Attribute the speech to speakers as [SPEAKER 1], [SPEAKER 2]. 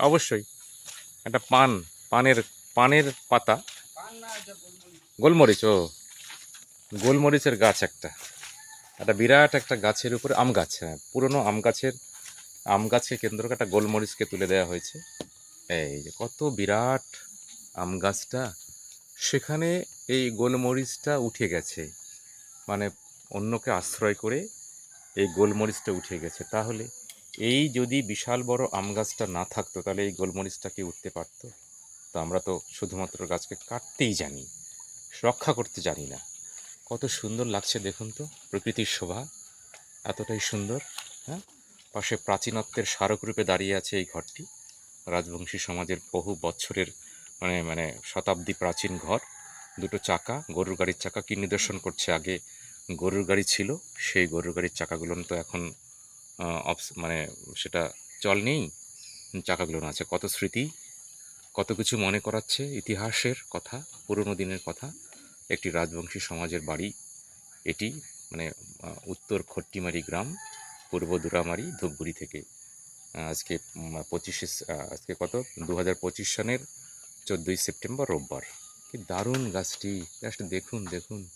[SPEAKER 1] অবশ্যই। একটা পান পানের পানের পাতা।
[SPEAKER 2] গোলমরিচ।
[SPEAKER 1] ও। গোলমরিচের গাছ একটা। একটা বিরাট একটা গাছের উপরে আম গাছ হ্যাঁ পুরনো আম গাছের আম গাছকে কেন্দ্র করে একটা গোলমরিচকে তুলে দেওয়া হয়েছে। এই যে কত বিরাট আম গাছটা। সেখানে এই গোলমরিচটা উঠে গেছে। মানে অন্যকে আশ্রয় করে এই গোলমরিচটা উঠে গেছে। তাহলে এই যদি বিশাল বড় আম গাছটা না থাকতো, তাহলে এই গোলমরিচটা কি উঠতে পারতো? তো আমরা তো শুধুমাত্র গাছকে কাটতেই জানি, রক্ষা করতে জানি না। কত সুন্দর লাগছে দেখুন তো, প্রকৃতির শোভা। এতটাই সুন্দর হ্যাঁ? পাশে প্রাচীনত্বের স্মারক রূপে দাঁড়িয়ে আছে এই ঘরটি। রাজবংশী সমাজের বহু বছরের মানে মানে শতাব্দী প্রাচীন ঘর। দুটো চাকা, গরুর গাড়ির চাকা কি নিদর্শন করছে। আগে গরুর গাড়ি ছিল, সেই গরুর গাড়ির চাকাগুলো তো এখন অবস- মানে সেটা চল নেই চাকাগুলো আছে। কত স্মৃতি, কত কিছু মনে করাচ্ছে ইতিহাসের কথা, পুরনো দিনের কথা। একটি রাজবংশী সমাজের বাড়ি এটি মানে উত্তর খট্টিমারি গ্রাম, পূর্ব দুরামারি ধূপগুড়ি থেকে। আজকে পঁচিশে আজকে কত? দু হাজার সনের চোদ্দোই সেপ্টেম্বর রোববার। কি দারুণ গাছটি। জাস্ট দেখুন দেখুন।